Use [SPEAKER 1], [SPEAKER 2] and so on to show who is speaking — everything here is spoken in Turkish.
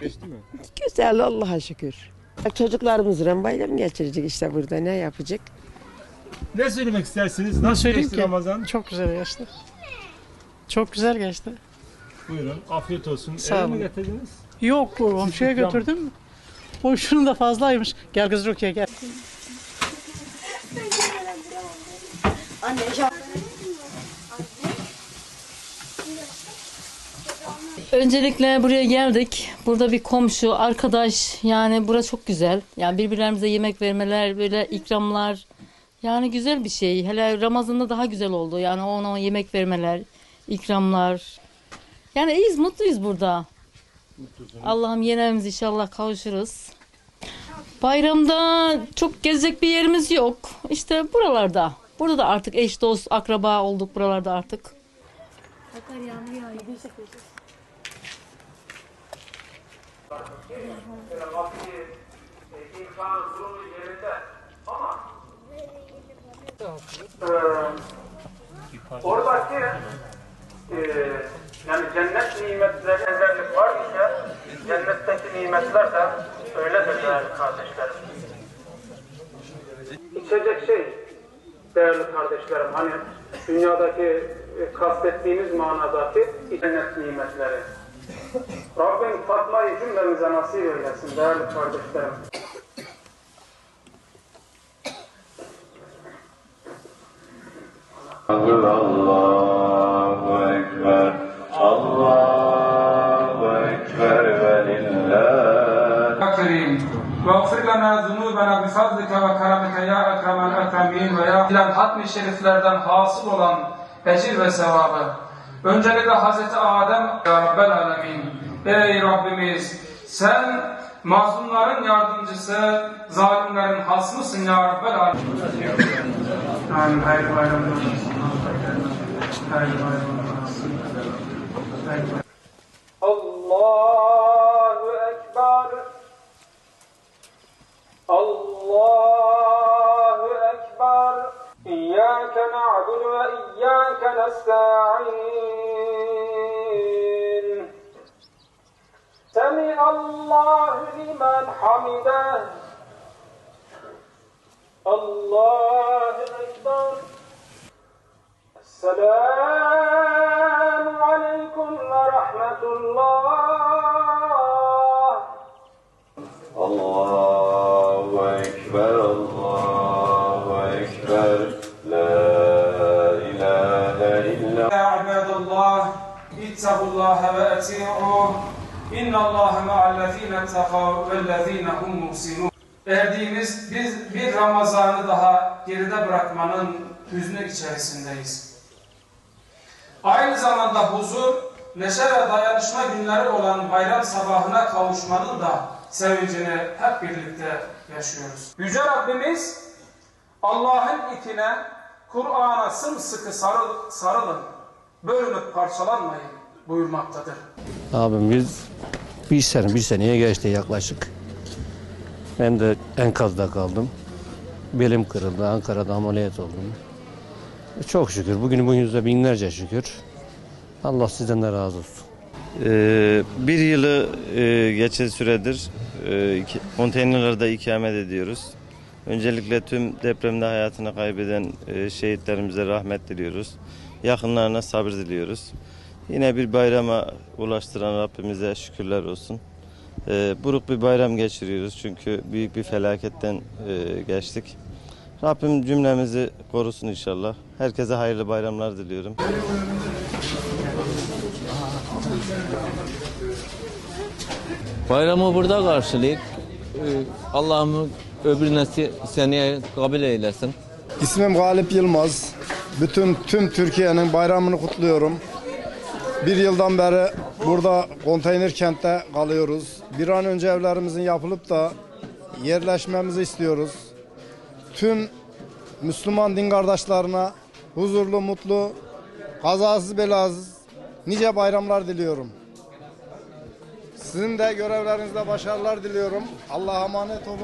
[SPEAKER 1] Geçti mi?
[SPEAKER 2] Güzel Allah'a şükür. Çocuklarımızla bayram geçirecek işte burada ne yapacak?
[SPEAKER 1] Ne söylemek istersiniz? Nasıl
[SPEAKER 3] söyleyeyim
[SPEAKER 1] geçti
[SPEAKER 3] ki?
[SPEAKER 1] Ramazan?
[SPEAKER 3] Çok güzel geçti. Çok güzel geçti.
[SPEAKER 1] Buyurun. Afiyet olsun.
[SPEAKER 3] Sağ
[SPEAKER 1] Eve
[SPEAKER 3] olun.
[SPEAKER 1] mi getirdiniz?
[SPEAKER 3] Yok bu komşuya
[SPEAKER 1] ikram.
[SPEAKER 3] götürdüm. O şunun da fazlaymış. Gel kız Rukiye gel.
[SPEAKER 4] Öncelikle buraya geldik. Burada bir komşu, arkadaş yani bura çok güzel. Yani birbirlerimize yemek vermeler, böyle ikramlar. Yani güzel bir şey. Hele Ramazan'da daha güzel oldu. Yani ona yemek vermeler, ikramlar. Yani iyiyiz, mutluyuz burada. Allah'ım yeni evimize inşallah kavuşuruz. Bayramda çok gezecek bir yerimiz yok. İşte buralarda. Burada da artık eş dost, akraba olduk buralarda artık.
[SPEAKER 5] Oradaki e, yani cennet nimetleri benzerlik var ise cennetteki nimetler de öyledir değerli kardeşlerim. İçecek şey değerli kardeşlerim hani dünyadaki e, kastettiğimiz manadaki cennet nimetleri. Rabbim Fatma'yı cümlemize nasip eylesin değerli kardeşlerim.
[SPEAKER 6] Akbar, Allahu Ekber, Allahu Ekber ve lillah.
[SPEAKER 5] Kerim, ve gıfır lana zunubena bi ve keramike ya ekremel ekremin ve ya ilal hatmi şeriflerden hasıl olan ecir ve sevabı Öncelikle Hazreti Adem ya Rabbel Alemin. Ey Rabbimiz sen mazlumların yardımcısı, zalimlerin hasmısın ya Rabbel Alemin. Amin. Bayramlar. Hayırlı Allahu Ekber. Allahu Ekber. İyyâke na'budu ve iyyâke nesta'in. الله لمن حمده. الله أكبر. السلام عليكم ورحمة الله.
[SPEAKER 6] الله أكبر الله أكبر. لا إله إلا
[SPEAKER 5] الله. أعبد الله اتقوا الله وأتيعوه İnna Allah ma'allezine takav vellezine hum muhsinun. Erdiğimiz biz bir Ramazan'ı daha geride bırakmanın hüznü içerisindeyiz. Aynı zamanda huzur, neşe ve dayanışma günleri olan bayram sabahına kavuşmanın da sevincini hep birlikte yaşıyoruz. Yüce Rabbimiz Allah'ın itine, Kur'an'a sımsıkı sarıl, sarılın, bölünüp parçalanmayın buyurmaktadır.
[SPEAKER 7] Abim biz bir sene, bir seneye geçti yaklaşık. Ben de enkazda kaldım. Belim kırıldı, Ankara'da ameliyat oldum. Çok şükür, bugün bu yüzde binlerce şükür. Allah sizden de razı olsun.
[SPEAKER 8] Ee, bir yılı e, geçen süredir e, iki- konteynerlerde ikamet ediyoruz. Öncelikle tüm depremde hayatını kaybeden e, şehitlerimize rahmet diliyoruz. Yakınlarına sabır diliyoruz. Yine bir bayrama ulaştıran Rabbimize şükürler olsun. E, buruk bir bayram geçiriyoruz çünkü büyük bir felaketten e, geçtik. Rabbim cümlemizi korusun inşallah. Herkese hayırlı bayramlar diliyorum.
[SPEAKER 9] Bayramı burada karşılayık. Ee, Allah'ım öbür nesli seneye kabul eylesin.
[SPEAKER 10] İsmim Galip Yılmaz. Bütün tüm Türkiye'nin bayramını kutluyorum. Bir yıldan beri burada konteyner kentte kalıyoruz. Bir an önce evlerimizin yapılıp da yerleşmemizi istiyoruz. Tüm Müslüman din kardeşlerine huzurlu, mutlu, kazasız belasız nice bayramlar diliyorum. Sizin de görevlerinizde başarılar diliyorum. Allah'a emanet olun.